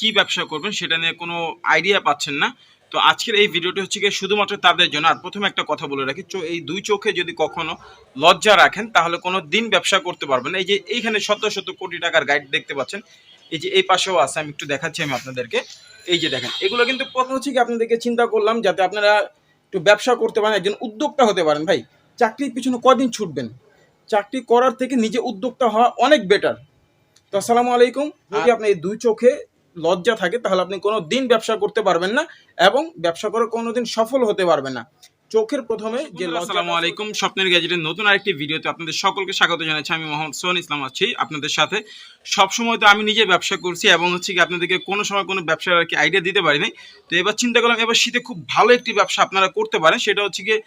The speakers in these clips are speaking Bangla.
কি ব্যবসা করবেন সেটা নিয়ে কোনো আইডিয়া পাচ্ছেন না। তো আজকের এই ভিডিওটি হচ্ছে গিয়ে শুধুমাত্র তাদের জন্য। আর প্রথমে একটা কথা বলে রাখি এই দুই চোখে যদি কখনো লজ্জা রাখেন তাহলে কোনো দিন ব্যবসা করতে পারবেন এই যে এইখানে শত শত কোটি টাকার গাইড দেখতে পাচ্ছেন এই যে এই পাশেও আছে আমি একটু দেখাচ্ছি আমি আপনাদেরকে। এই যে দেখেন এগুলো কিন্তু প্রথম হচ্ছে কি আপনাদেরকে চিন্তা করলাম যাতে আপনারা একটু ব্যবসা করতে পারেন একজন উদ্যোক্তা হতে পারেন। ভাই চাকরির পিছনে কদিন ছুটবেন? চাকরি করার থেকে নিজে উদ্যোক্তা হওয়া অনেক বেটার তো আসসালামু আলাইকুম। যদি আপনি এই দুই চোখে লজ্জা থাকে তাহলে আপনি কোনো দিন ব্যবসা করতে পারবেন না এবং ব্যবসা করে কোনো দিন সফল হতে পারবেন না। চোখের প্রথমে যে আসসালামু আলাইকুম স্বপ্নের গ্যাজেটের নতুন আরেকটি ভিডিওতে আপনাদের সকলকে স্বাগত জানাচ্ছি। আমি মোহাম্মদ সোহান ইসলাম আছি আপনাদের সাথে। সব সময় তো আমি নিজে ব্যবসা করছি এবং হচ্ছে কি আপনাদেরকে কোনো সময় কোনো ব্যবসার আর কি আইডিয়া দিতে পারিনি তো এবার চিন্তা করলাম এবার শীতে খুব ভালো একটি ব্যবসা আপনারা করতে পারেন। সেটা হচ্ছে গিয়ে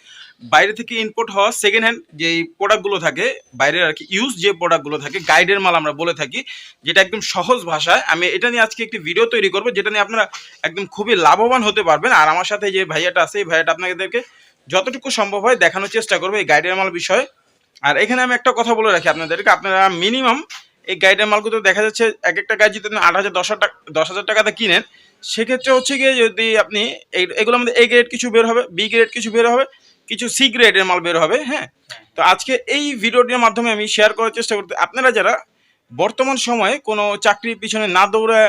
বাইরে থেকে ইম্পোর্ট হওয়া সেকেন্ড হ্যান্ড যে প্রোডাক্টগুলো থাকে, বাইরের আর কি ইউজ যে প্রোডাক্টগুলো থাকে গাইডের মাল আমরা বলে থাকি, যেটা একদম সহজ ভাষায়। আমি এটা নিয়ে আজকে একটি ভিডিও তৈরি করব, যেটা নিয়ে আপনারা একদম খুবই লাভবান হতে পারবেন। আর আমার সাথে যে ভাইয়াটা আছে, এই ভাইয়াটা আপনাদেরকে যতটুকু সম্ভব হয় দেখানোর চেষ্টা করব এই গাইডের মাল বিষয়ে। আর এখানে আমি একটা কথা বলে রাখি আপনাদেরকে, আপনারা মিনিমাম এই গাইডের মালগুলো দেখা যাচ্ছে এক একটা গাইড যদি আট হাজার, দশ টাকা, দশ হাজার টাকাতে কিনেন, সেক্ষেত্রে হচ্ছে গিয়ে যদি আপনি এগুলোর মধ্যে এ গ্রেড কিছু বের হবে বি গ্রেড কিছু বের হবে কিছু সি গ্রেডের মাল বের হবে হ্যাঁ? তো আজকে এই ভিডিওটির মাধ্যমে আমি শেয়ার করার চেষ্টা করতে আপনারা যারা বর্তমান সময়ে কোনো চাকরির পিছনে না দৌড়ে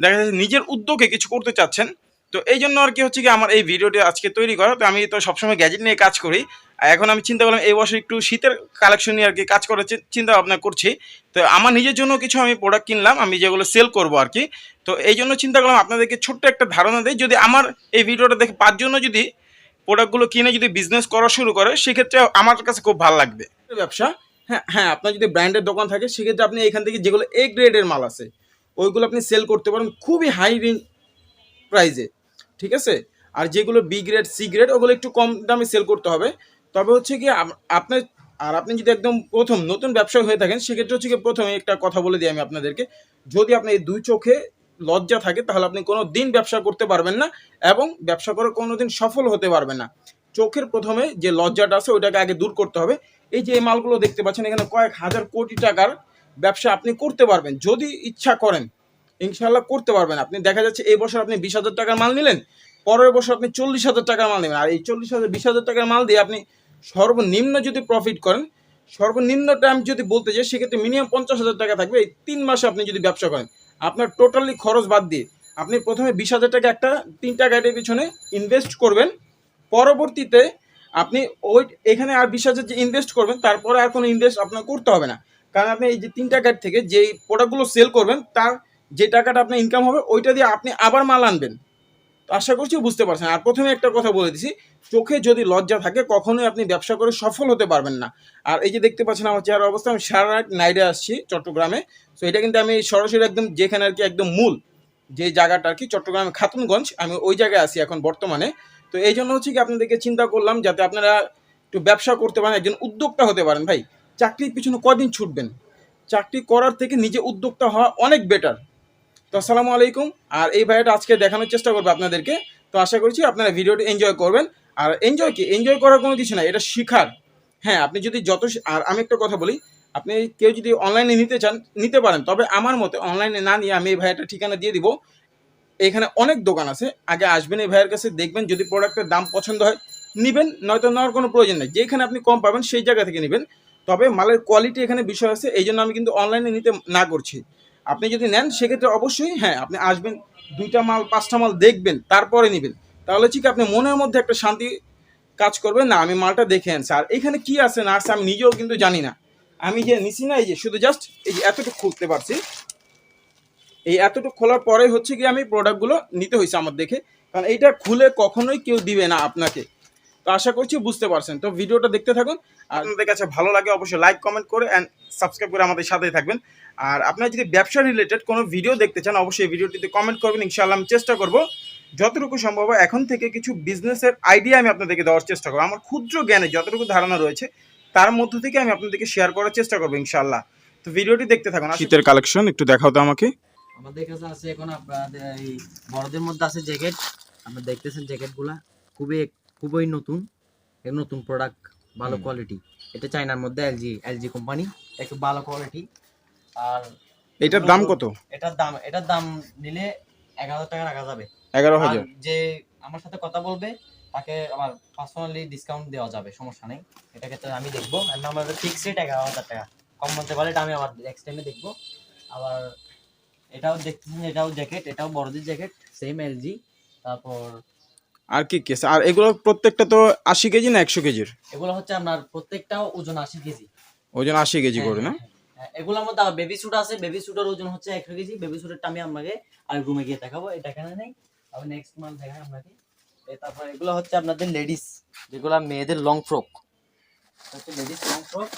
দেখা যাচ্ছে নিজের উদ্যোগে কিছু করতে চাচ্ছেন তো এই জন্য আর কি হচ্ছে কি আমার এই ভিডিওটি আজকে তৈরি করা তো আমি তো সবসময় গ্যাজেট নিয়ে কাজ করি আর এখন আমি চিন্তা করলাম এই বছর একটু শীতের কালেকশন নিয়ে আর কি কাজ করার চিন্তা ভাবনা করছি তো আমার নিজের জন্য কিছু আমি প্রোডাক্ট কিনলাম আমি যেগুলো সেল করব আর কি তো এই জন্য চিন্তা করলাম আপনাদেরকে ছোট্ট একটা ধারণা দেয় যদি আমার এই ভিডিওটা দেখে পাঁচজনও যদি প্রোডাক্টগুলো কিনে যদি বিজনেস করা শুরু করে, সেক্ষেত্রে আমার কাছে খুব ভালো লাগবে। ব্যবসা? হ্যাঁ হ্যাঁ আপনার যদি ব্র্যান্ডের দোকান থাকে, সেক্ষেত্রে আপনি এখান থেকে যেগুলো এ গ্রেডের মাল আছে, ওইগুলো আপনি সেল করতে পারেন খুবই হাই রেঞ্জ প্রাইজে ঠিক আছে? আর যেগুলো বি গ্রেড সি গ্রেড ওগুলো একটু কম দামে সেল করতে হবে। তবে হচ্ছে কি, আপ- আপনার আর আপনি যদি একদম প্রথম নতুন ব্যবসায়ী হয়ে থাকেন, সেক্ষেত্রে হচ্ছে কি প্রথমে একটা কথা বলে দিই আমি আপনাদেরকে। যদি আপনি এই দুই চোখে লজ্জা থাকে, তাহলে আপনি কোনো দিন ব্যবসা করতে পারবেন না এবং ব্যবসা করে কোনো দিন সফল হতে পারবেন না। চোখের প্রথমে যে লজ্জাটা আছে, ওইটাকে আগে দূর করতে হবে। এই যে মালগুলো দেখতে পাচ্ছেন, এখানে কয়েক হাজার কোটি টাকার ব্যবসা আপনি করতে পারবেন, যদি ইচ্ছা করেন। ইনশাল্লাহ করতে পারবেন। আপনি দেখা যাচ্ছে এই বছর আপনি বিশ হাজার টাকার মাল নিলেন, পরের বছর আপনি চল্লিশ হাজার টাকার মাল নেবেন। আর এই চল্লিশ হাজার, বিশ হাজার টাকার মাল দিয়ে আপনি সর্বনিম্ন যদি প্রফিট করেন, সর্বনিম্ন টাইম যদি বলতে চাই সেক্ষেত্রে মিনিমাম পঞ্চাশ হাজার টাকা থাকবে। এই তিন মাসে আপনি যদি ব্যবসা করেন আপনার টোটালি খরচ বাদ দিয়ে আপনি প্রথমে বিশ হাজার টাকা একটা তিনটা গাড়ির পিছনে ইনভেস্ট করবেন। পরবর্তীতে আপনি ওই এখানে আর বিশ হাজার যে ইনভেস্ট করবেন, তারপরে আর কোনো ইনভেস্ট আপনার করতে হবে না। কারণ আপনি এই যে তিনটা গাড়ি থেকে যেই প্রোডাক্টগুলো সেল করবেন, তার যে টাকাটা আপনার ইনকাম হবে, ওইটা দিয়ে আপনি আবার মাল আনবেন। তো আশা করছি বুঝতে পারছেন। আর প্রথমে একটা কথা বলে দিছি, চোখে যদি লজ্জা থাকে, কখনোই আপনি ব্যবসা করে সফল হতে পারবেন না। আর এই যে দেখতে পাচ্ছেন আমার চেহারা অবস্থা, আমি সারা রাত নাইডে আসছি চট্টগ্রামে। তো এটা কিন্তু আমি সরাসরি একদম যেখানে আর কি একদম মূল যে জায়গাটা আর কি চট্টগ্রামে খাতুনগঞ্জ, আমি ওই জায়গায় আছি এখন বর্তমানে। তো এই জন্য হচ্ছে কি আপনাদেরকে চিন্তা করলাম যাতে আপনারা একটু ব্যবসা করতে পারেন, একজন উদ্যোক্তা হতে পারেন। ভাই, চাকরির পিছনে কদিন ছুটবেন? চাকরি করার থেকে নিজে উদ্যোক্তা হওয়া অনেক বেটার তো আসসালামু আলাইকুম। আর এই ভাইয়াটা আজকে দেখানোর চেষ্টা করবে আপনাদেরকে। তো আশা করছি আপনারা ভিডিওটি এনজয় করবেন। আর এনজয় কি? এনজয় করার কোনো কিছু না এটা শিখার। হ্যাঁ আপনি যদি যত আর আমি একটা কথা বলি আপনি কেউ যদি অনলাইনে নিতে চান, নিতে পারেন। তবে আমার মতে অনলাইনে না নিয়ে আমি এই ভাইয়াটা ঠিকানা দিয়ে দিব। এখানে অনেক দোকান আছে। আগে আসবেন এই ভাইয়ের কাছে, দেখবেন যদি প্রোডাক্টের দাম পছন্দ হয়, নিবেন। নয়তো নেওয়ার কোনো প্রয়োজন নেই। যেখানে আপনি কম পাবেন, সেই জায়গা থেকে নেবেন। তবে মালের কোয়ালিটি এখানে বিষয় আছে এই জন্য আমি কিন্তু অনলাইনে নিতে না করছি। আপনি যদি নেন, সেক্ষেত্রে অবশ্যই হ্যাঁ আপনি আসবেন, দুইটা মাল, পাঁচটা মাল দেখবেন, তারপরে নেবেন। তাহলে ঠিক আপনি মনের মধ্যে একটা শান্তি কাজ করবেন না, আমি মালটা দেখে আনছি। আর এখানে কি আছে না আছে আমি নিজেও কিন্তু জানি না। আমি যে নিছি না, এই যে শুধু জাস্ট এই যে এতটুকু খুলতে পারছি। এই এতটুকু খোলার পরে হচ্ছে কি আমি প্রোডাক্টগুলো নিতে হয়েছে আমার দেখে। কারণ এইটা খুলে কখনোই কেউ দিবে না আপনাকে। তো আশা করছি বুঝতে পারছেন। তো ভিডিওটা দেখতে থাকুন। আর আপনাদের কাছে ভালো লাগে অবশ্যই লাইক কমেন্ট করে অ্যান্ড সাবস্ক্রাইব করে আমাদের সাথেই থাকবেন। আর আপনারা যদি ব্যবসা রিলেটেড কোনো ভিডিও দেখতে চান, অবশ্যই ভিডিওটিতে কমেন্ট করবেন। ইনশাআল্লাহ আমি চেষ্টা করব। যতটুকু সম্ভব এখন থেকে কিছু বিজনেসের আইডিয়া আমি আপনাদেরকে দেওয়ার চেষ্টা করব। আমার ক্ষুদ্র জ্ঞানে যতটুকু ধারণা রয়েছে তার মধ্য থেকে আমি আপনাদেরকে শেয়ার করার চেষ্টা করব ইনশাআল্লাহ। তো ভিডিওটি দেখতে থাকুন শীতের কালেকশন একটু দেখাও তো আমাকে। আমাদের কাছে আছে এখন আপনাদের এই বড়দের মধ্যে আছে জ্যাকেট আপনারা দেখতেছেন জ্যাকেটগুলা খুবই খুবই নতুন। এক নতুন প্রোডাক্ট ভালো কোয়ালিটি এটা চাইনার মধ্যে এলজি এলজি কোম্পানি একটু ভালো কোয়ালিটি আর এটার দাম কত? এটার দাম এটার দাম নিলে এগারো হাজার টাকা রাখা যাবে। এগারো হাজার। যে আমার সাথে কথা বলবে তাকে আমার পার্সোনালি ডিসকাউন্ট দেওয়া যাবে সমস্যা নেই। এটা ক্ষেত্রে আমি দেখব। আর আমাদের ফিক্স রেট এগারো হাজার টাকা। কম বলতে পারে এটা আমি আবার নেক্সট টাইমে দেখব। আবার এটাও দেখতেছেন এটাও জ্যাকেট এটাও বড়দের জ্যাকেট সেম এলজি তারপর আর কি কি আছে? আর এগুলো প্রত্যেকটা তো আশি কেজি না একশো কেজির? এগুলো হচ্ছে আপনার প্রত্যেকটাও ওজন আশি কেজি। ওজন আশি কেজি করে না? হ্যাঁ, হ্যাঁ, হ্যাঁ। এগুলোর মধ্যে বেবি স্যুট আছে। বেবি স্যুটের ওজন হচ্ছে একশো কেজি। বেবি স্যুটেরটা আমি আপনাকে আর রুমে গিয়ে দেখাবো। এটা এখানে নেই। আবার নেক্সট মান্থ দেখাই আপনাকে। তারপর এগুলো হচ্ছে আপনাদের লেডিস যেগুলো মেয়েদের লং ফ্রক হচ্ছে লেডিস লং ফ্রক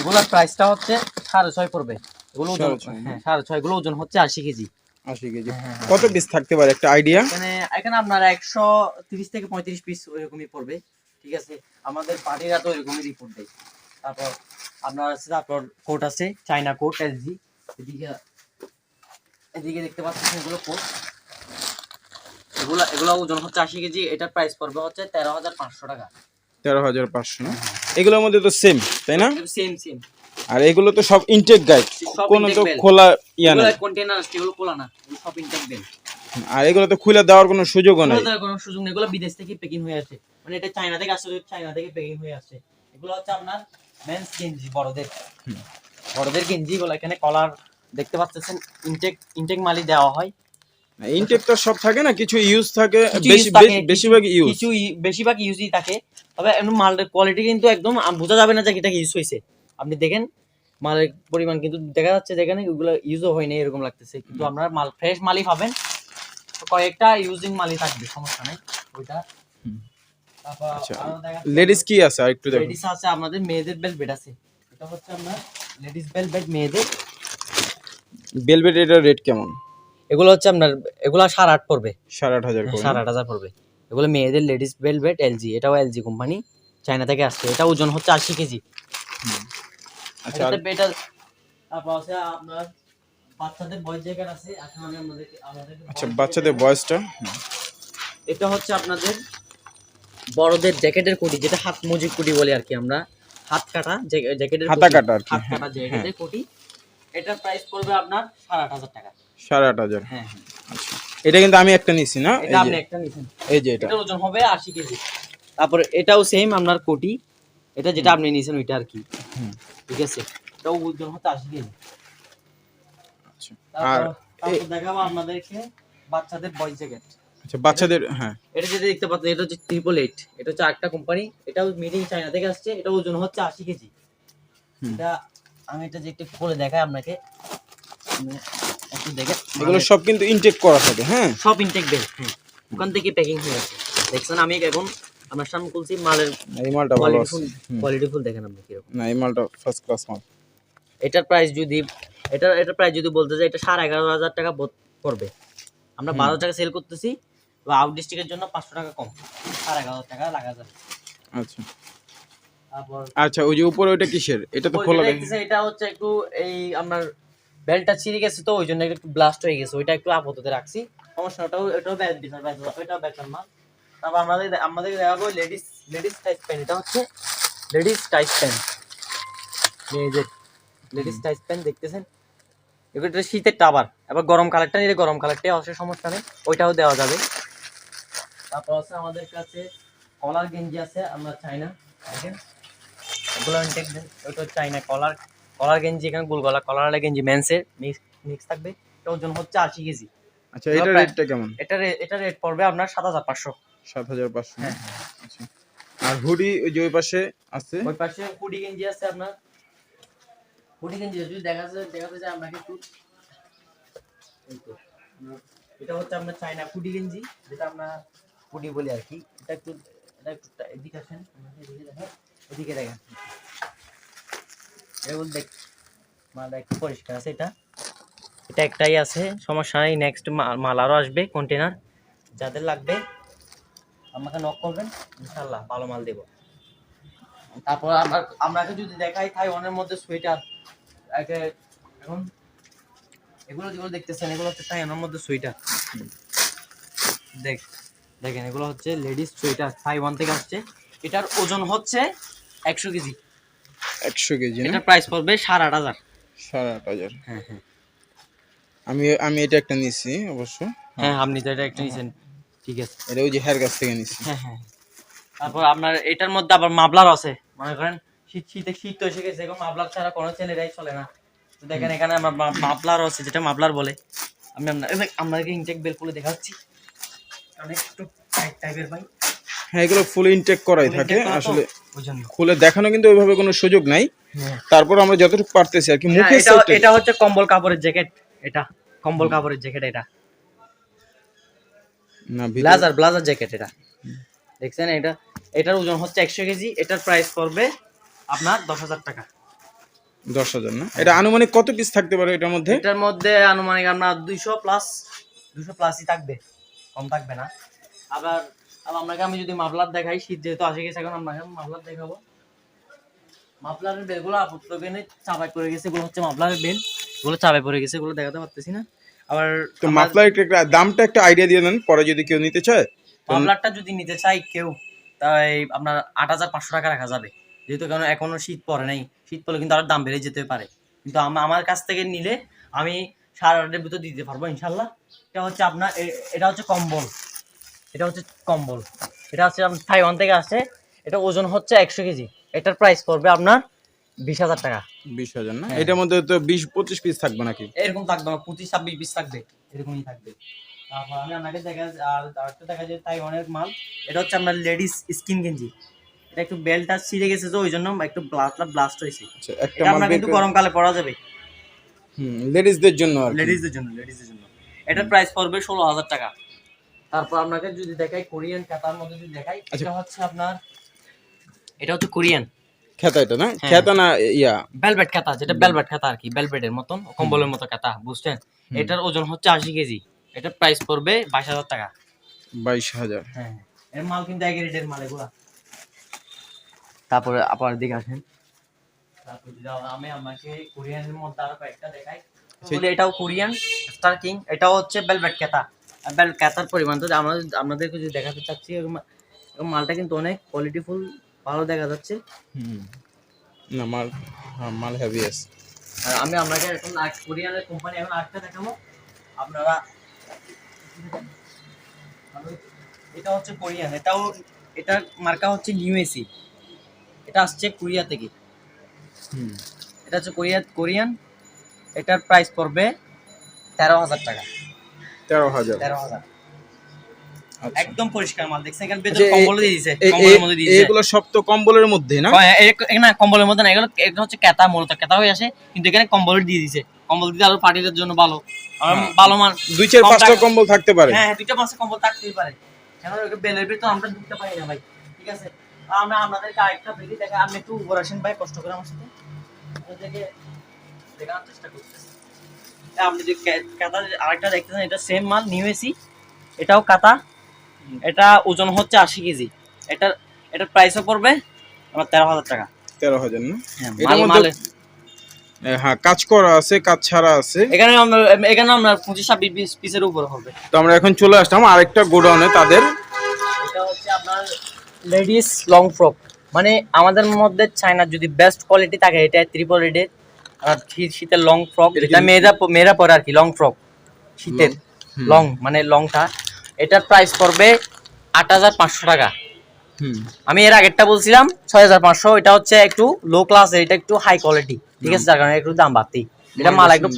এগুলোর প্রাইসটা হচ্ছে সাড়ে ছয় পড়বে। এগুলো ওজন হ্যাঁ সাড়ে ছয়। এগুলো ওজন হচ্ছে আশি কেজি। আশি কেজি। হ্যাঁ, হ্যাঁ, কত পিস থাকতে পারে? একটা আইডিয়া এখানে এখানে আপনার একশো তিরিশ থেকে পঁয়ত্রিশ পিস ওইরকমই পড়বে। ঠিক আছে? আমাদের পার্টিরা তো ওইরকমই রিপোর্ট দেয়। তারপর আপনার আছে তারপর কোট আছে চাইনা কোট এলজি এদিকে এদিকে দেখতে পাচ্ছেন এগুলো কোট এগুলো এগুলো ওজন হচ্ছে আশি কেজি এটার প্রাইস পড়বে হচ্ছে তেরো হাজার পাঁচশো টাকা। তেরো হাজার পাঁচশো না? এগুলোর মধ্যে তো সেম তাই না? সেম সেম আর এগুলো তো সব ইনটেক গাইড কোনো তো খোলা ইয়া এগুলো নেই। কন্টেনার আছে এগুলো খোলা না সব ইনটেক বেল আর এগুলো তো খুলে দেওয়ার কোনো সুযোগও নাই। কোনো সুযোগ নেই এগুলো বিদেশ থেকে প্যাকিং হয়ে আসে। মানে এটা চায়না থেকে আসলে চায়না থেকে প্যাকিং হয়ে আসে। এগুলো হচ্ছে আপনার মেন্স গেঞ্জি বড়দের। বড়দের গেঞ্জি গুলো এখানে কলার দেখতে পাচ্ছেন ইনটেক ইনটেক মালি দেওয়া হয়। ইনটেক তো সব থাকে না কিছু ইউজ থাকে বেশি বেশি- বেশিরভাগ ইউজ কিছু বেশিরভাগ ইউজই থাকে। তবে এমন মালের কোয়ালিটি কিন্তু একদম বোঝা যাবে না যে এটা ইউজ হয়েছে। আপনি দেখেন মালের পরিমাণ কিন্তু দেখা যাচ্ছে যেখানে ওগুলো ইউজও হয়নি এরকম লাগতেছে। কিন্তু আপনার মাল ফ্রেশ মালই পাবেন। তো কয়েকটা ইউজিং মালই থাকবে সমস্যা নাই ওইটা। তারপর আচ্ছা, লেডিস কি আছে আর একটু দেখো লেডিস আছে আমাদের মেয়েদের বেলভেট আছে। এটা হচ্ছে আপনার লেডিস বেলভেট মেয়েদের বেলভেট এটার রেট কেমন? এগুলো হচ্ছে আপনার এগুলো সাড়ে আট পড়বে। সাড়ে আট হাজার করে সাড়ে আট হাজার পড়বে। এগুলো মেয়েদের লেডিস বেলভেট এলজি এটাও এলজি কোম্পানি চায়না থেকে আসছে। এটা ওজন হচ্ছে আশি কেজি। আচ্ছা এটা তারপর আছে আপনার বাচ্চাদের বয়স জ্যাকেট আছে। এখন আমি আমাদের আমাদের আচ্ছা বাচ্চাদের বয়সটা এটা হচ্ছে আপনাদের বড়দের জ্যাকেটের কোটি যেটা হাত মুজিব কোটি বলে আর কি আমরা। হাত কাটা জ্যাকেটের হাতা কাটা। আর কি হাত হ্যাঁ। কাটা জ্যাকেটের কোটি। এটার প্রাইস পড়বে আপনার সাড়ে আট হাজার টাকা। সাড়ে আট হাজার। হ্যাঁ আচ্ছা এটা কিন্তু আমি একটা নিছি না? এটা আপনি একটা নিছেন। এই যে এটা। ওজন হবে আশি কেজি। তারপরে এটাও সেম আপনার কোটি। এটা যেটা আপনি নিয়েছেন ওইটা আর কি। ঠিক আছে? এটাও ওজন হচ্ছে আশি কেজি। আচ্ছা। আর দেখাবো আপনাদেরকে বাচ্চাদের বয়েজ জ্যাকেট আচ্ছা বাচ্চাদের হ্যাঁ। এটা যেটা দেখতে পাচ্ছেন এটা হচ্ছে ট্রিপল এইট এটা হচ্ছে একটা কোম্পানি এটাও মেডিং চায়না থেকে আসছে। এটা ওজন হচ্ছে আশি কেজি। এটা আমি এটা যে একটু খুলে দেখাই আপনাকে। আপনি একটু দেখে এগুলো সব কিন্তু ইনটেক করা থাকে হ্যাঁ? সব ইনটেক বেল হ্যাঁ। ওখান থেকে প্যাকিং হয়ে আছে দেখছেন আমি এখন আপনার সামনে খুলছি মালের এই মালটা ভালো কোয়ালিটি ফুল দেখেন আপনি কীরকম। না এই মালটা ফার্স্ট ক্লাস মাল। এটার প্রাইস যদি এটার এটার প্রাইস যদি বলতে যাই এটা সাড়ে এগারো হাজার টাকা পড়বে। আমরা। বারো টাকা সেল করতেছি আউট ডিস্ট্রিক্টের জন্য পাঁচশো টাকা কম। সাড়ে এগারো হাজার টাকা লাগা যাবে। আচ্ছা। আচ্ছা ওই যে উপরে ওইটা কিসের? এটা তো খোলা এটা হচ্ছে একটু এই আপনার বেলটা ছিঁড়ে গেছে তো ওই জন্য একটু ব্লাস্ট হয়ে গেছে। ওইটা একটু আপাতত রাখছি। সমস্যা না, ওটাও এটাও ব্যাচ বিচার ব্যাচ ওইটাও বেচার মাল তারপর আমাদের আমাদের দেখাবো লেডিস লেডিস টাইপ প্যান্ট এটা হচ্ছে লেডিস টাইপ প্যান্ট মেয়েদের লেডিস টাইপ প্যান্ট দেখতেছেন? এগুলো শীতের টাবার এবার গরম কালারটা নিলে গরম কালারটাই অবশ্যই সমস্যা নেই ওইটাও দেওয়া যাবে। তারপর আছে আমাদের কাছে কলার গেঞ্জি আছে আমরা চাইনা দেখেন। এগুলো ইনটেক ওইটা চাইনা কলার কলার গেঞ্জি এখানে গোল গলা কলার গেঞ্জি মেন্সের মিক্স মিক্স থাকবে। এটা ওজন হচ্ছে আশি কেজি। আচ্ছা এটা রেটটা কেমন? এটা এটা রেট পড়বে আপনার সাত হাজার পাঁচশো। সাত হাজার পাঁচশো। হ্যাঁ। আচ্ছা। আর হুডি ওই যে ওই পাশে আছে? ওই পাশে হুডি গেঞ্জি আছে আপনার। হুডি গেঞ্জি যদি দেখা যায় দেখাতে যায় আপনাকে একটু এটা হচ্ছে আপনার চাইনা হুডি গেঞ্জি যেটা আমরা হুডি বলি আর কি। এটা একটু এটা একটু এদিকে আসেন দেখেন। এদিকে দেখেন এগুলো দেখ, মালটা একটু পরিষ্কার আছে এটা। এটা একটাই আছে, সমস্যা নেই নেক্সট মাল আরও আসবে কন্টেনার যাদের লাগবে, আমাকে নক করবেন ইনশাল্লাহ ভালো মাল দেবো। তারপর আমরা আপনাকে যদি দেখাই থাইওয়ানের মধ্যে সোয়েটার এখন, এগুলো যেগুলো দেখতেছেন, এগুলো হচ্ছে থাইওয়ানের মধ্যে সোয়েটার দেখ, দেখেন, এগুলো হচ্ছে লেডিস সোয়েটার থাইওয়ান থেকে আসছে। এটার ওজন হচ্ছে একশো কেজি। একশো কেজি না? এটার প্রাইস পড়বে সাড়ে আট হাজার। সাড়ে আট হাজার। হ্যাঁ হ্যাঁ। আমি আমি এটা একটা নিচ্ছি অবশ্য। হ্যাঁ আপনি তো এটা একটা নিছেন। ঠিক আছে। এটা ওই যে হেয়ার কাছ থেকে নিচ্ছি হ্যাঁ হ্যাঁ। তারপর আপনার এটার মধ্যে আবার মাবলার আছে। মনে করেন শীত শীতে শীত তো এসে গেছে এখন মাবলার ছাড়া কোনো ছেলেরাই চলে না। দেখেন এখানে আমার মা- মাফলার আছে যেটা মাফলার বলে। আমি আপনার আপনাদেরকে ইনটেক বের খুলে দেখাচ্ছি। অনেক একটু টাইপের ভাই। হ্যাঁ এগুলো ফুল ইনটেক করাই থাকে আসলে। খুলে দেখানো কিন্তু ওইভাবে কোনো সুযোগ নাই। হ্যাঁ। তারপর আমরা যতটুকু পারতেছি আর কি মুখে এটা এটা হচ্ছে কম্বল কাপড়ের জ্যাকেট এটা কম্বল কাপড়ের জ্যাকেট এটা। না ব্লাজার ব্লাজার জ্যাকেট এটা। দেখছেন এটা? এটার ওজন হচ্ছে একশো কেজি এটার প্রাইস পড়বে আপনার দশ হাজার টাকা। দশ হাজার না? এটা আনুমানিক কত পিস থাকতে পারে এটার মধ্যে? এটার মধ্যে আনুমানিক আপনার দুইশো প্লাস দুশো প্লাসই থাকবে কম থাকবে না। আবার আবার আপনাকে আমি যদি মাফলার দেখাই শীত যেহেতু আসে গেছে এখন আপনাকে আমি মাফলার দেখাবো। মাফলারের বেলগুলো আপত্ত বেনে চাপাই পড়ে গেছে এগুলো হচ্ছে মাফলারের বেল। এগুলো চাপাই পড়ে গেছে এগুলো দেখাতে পারতেছি না। আবার তো মাফলার একটা দামটা একটা আইডিয়া দিয়ে দেন পরে যদি কেউ নিতে চায় মাফলারটা যদি নিতে চাই কেউ তাই আপনার আট হাজার পাঁচশো টাকা রাখা যাবে। যেহেতু কারণ এখনও শীত পড়ে নাই শীত পড়লে কিন্তু আরও দাম বেড়ে যেতে পারে। কিন্তু আমার কাছ থেকে নিলে আমি সাড়ে আটের ভিতর দিতে পারব ইনশাল্লাহ। এটা হচ্ছে আপনার এটা হচ্ছে কম্বল। এটা হচ্ছে কম্বল। এটা হচ্ছে তাইওয়ান থেকে আসে এটা ওজন হচ্ছে একশো কেজি। এটার প্রাইস পড়বে আপনার বিশ হাজার টাকা। বিশ হাজার না? হ্যাঁ। এটার মধ্যে তো বিশ পঁচিশ পিস থাকবে নাকি? এরকম থাকবে না পঁচিশ ছাব্বিশ পিস থাকবে। এরকমই থাকবে। তারপর আমি আপনাকে দেখা আর আরেকটা দেখা যায় তাইওয়ানের মাল। এটা হচ্ছে আপনার লেডিস স্কিন গেঞ্জি। এটা একটু বেলটা ছিঁড়ে গেছে তো ওই জন্য একটু ব্লাস্ট ব্লাস্ট হয়েছে। আচ্ছা এটা আপনার কিন্তু গরমকালে পরা যাবে। হুম লেডিসদের জন্য লেডিসদের জন্য লেডিসদের জন্য। এটার প্রাইস পড়বে ষোলো হাজার টাকা। তারপর আপনাকে যদি দেখাই কোরিয়ান খাতার মধ্যে যদি দেখাই আচ্ছা। এটা হচ্ছে আপনার এটা হচ্ছে কোরিয়ান। খেতা এটা না? হ্যাঁ। খেতা না ইয়া? বেলভেট কাতা যেটা বেলভেট কাতা আর কি বেলভেটের মতন কম্বলের মতো কাতা বুঝছেন? এটার ওজন হচ্ছে আশি কেজি। এটার প্রাইস পড়বে বাইশ হাজার টাকা। বাইশ হাজার। হ্যাঁ এর মাল কিন্তু এক রেটের মাল এগুলা। তারপরে আবার দিকে আসেন। তারপর যদি আমি আমাকে কোরিয়ানের মধ্যে আরও কয়েকটা দেখাই এটাও কোরিয়ান স্টার কিং এটাও হচ্ছে বেলভেট কেতা আর বেল পরিমাণ তো আমরা আপনাদেরকে যদি দেখাতে চাচ্ছি মালটা কিন্তু অনেক কোয়ালিটিফুল ভালো দেখা যাচ্ছে। হুম। না মাল হ্যাঁ, মাল হেভি আছে। আর আমি আপনাকে এখন কোরিয়ানের কোম্পানি এখন আরেকটা দেখাবো। আপনারা এটা হচ্ছে কোরিয়ান। এটাও এটার মার্কা হচ্ছে নিউএসি এটা আসছে কোরিয়া থেকে। হুম। এটা হচ্ছে কোরিয়া কোরিয়ান। এটার প্রাইস পড়বে তেরো হাজার টাকা। তেরো হাজার। তেরো হাজার। আচ্ছা। একদম পরিষ্কার মাল দেখছেন? এখানে কম্বল দিয়ে দিয়েছে কম্বলের মধ্যে দিয়েছে। এগুলো সব তো কম্বলের মধ্যে না? হ্যাঁ, না কম্বলের মধ্যে না এগুলো এগুলো হচ্ছে কেতা মূলত কেতা হয়ে আসে কিন্তু এখানে কম্বল দিয়ে দিছে কম্বল দিতে আরও পার্টিদের জন্য ভালো। হ্যাঁ। ভালো মান দুই চার পাঁচটা কম্বল থাকতে পারে। হ্যাঁ হ্যাঁ, দুইটা পাঁচটা কম্বল থাকতেই পারে। কেন? বেলের ভিতর আমরা ঢুকতে পারি না ভাই ঠিক আছে? আমরা আপনাদেরকে আরেকটা বেলি দেখা আপনি একটু উপর আসেন ভাই কষ্ট করে আমার সাথে। আপনাদেরকে দেখানোর চেষ্টা করতেছি। আপনি যে কাতা আরেকটা দেখতেছেন এটা সেম মাল নিউ এসি এটাও কাতা এটা ওজন হচ্ছে আশি কেজি। এটার এটার প্রাইসও পড়বে আমার তেরো হাজার টাকা। তেরো হাজার না? হ্যাঁ মাল হ্যাঁ কাজ করা আছে কাজ ছাড়া আছে। এখানে আমরা এখানে আমরা পঁচিশ ছাব্বিশ পিস পিসের উপরে হবে। তো আমরা এখন চলে আসলাম আরেকটা গোডাউনে তাদের। এটা হচ্ছে আপনার লেডিস লং ফ্রক। মানে আমাদের মধ্যে চায়নার যদি বেস্ট কোয়ালিটি থাকে এটা ত্রিপল রেডের শীতের লং ফ্রক যেটা মেয়েরা মেয়েরা পরে আর কি লং ফ্রক শীতের লং মানে লংটা এটার প্রাইস পড়বে আট হাজার পাঁচশো টাকা। আমি এর আগেরটা বলছিলাম ছয় হাজার পাঁচশো এটা হচ্ছে একটু লো ক্লাস এটা একটু হাই কোয়ালিটি ঠিক আছে যার কারণে একটু দাম বাড়তি এটা মাল একটু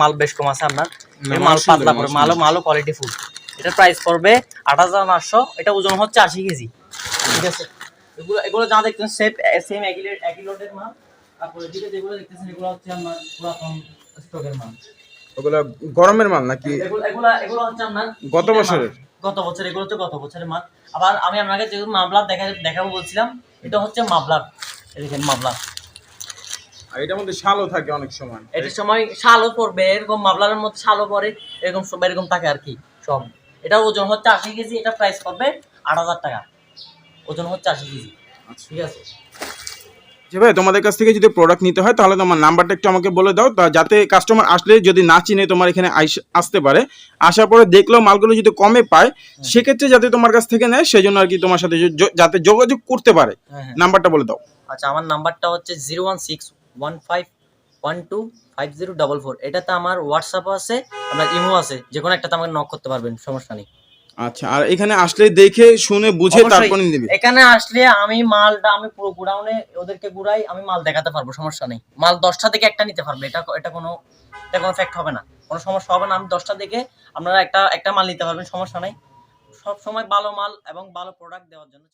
মাল বেশ কম আছে আপনার। মাল মাল পাতলা মাল মালও মালও কোয়ালিটি ফুল এটার প্রাইস পড়বে আট হাজার পাঁচশো এটা ওজন হচ্ছে আশি কেজি। ঠিক আছে। এগুলো এগুলো যা দেখতেছেন সেম সেম একই একই লোডের মাল। তারপরে এদিকে যেগুলো দেখতেছেন এগুলো হচ্ছে আমার পুরাতন স্টকের মাল। ওগুলা গরমের মাল নাকি? এগুলো এগুলো এগুলো হচ্ছে আপনার গত বছরের? গত বছর এগুলো হচ্ছে গত বছরের মাল। আবার আমি আপনাকে যেগুলো মামলার দেখা দেখাবো বলছিলাম এটা হচ্ছে মামলার দেখেন মামলার আর এটার মধ্যে শালও থাকে অনেক সময়। এটার সময় শালও পড়বে এরকম মামলার মধ্যে শালও পড়ে এরকম সব এরকম থাকে আর কি সব। এটা ওজন হচ্ছে আশি কেজি এটা প্রাইস পড়বে আট হাজার টাকা। ওজন হচ্ছে আশি কেজি। আচ্ছা। ঠিক আছে? যে ভাই তোমাদের কাছ থেকে যদি প্রোডাক্ট নিতে হয় তাহলে তোমার নাম্বারটা একটু আমাকে বলে দাও। তা যাতে কাস্টমার আসলে যদি না চিনে তোমার এখানে আসতে পারে। আসার পরে দেখলেও মালগুলো যদি কমে পায় সেক্ষেত্রে যাতে তোমার কাছ থেকে নেয় সেজন্য আর কি তোমার সাথে যাতে যোগাযোগ করতে পারে। হ্যাঁ হ্যাঁ। নাম্বারটা বলে দাও। আচ্ছা আমার নাম্বারটা হচ্ছে zero one six one five one two five zero double four এটাতে আমার হোয়াটসঅ্যাপও আছে আপনার ইমো আছে যে কোনো একটাতে আমাকে নক করতে পারবেন সমস্যা নেই। আচ্ছা আর এখানে আসলে দেখে শুনে বুঝে তারপরে নিয়ে নেবে। এখানে আসলে আমি মালটা আমি পুরো গুডাউনে ওদেরকে গুড়াই আমি মাল দেখাতে পারব সমস্যা নেই। মাল দশটা থেকে একটা নিতে পারবে এটা এটা কোনো এটা কোনো ফ্যাক্ট হবে না। কোনো সমস্যা হবে না আমি দশটা থেকে আপনারা একটা একটা মাল নিতে পারবেন সমস্যা নাই। সব সময় ভালো মাল এবং ভালো প্রোডাক্ট দেওয়ার জন্য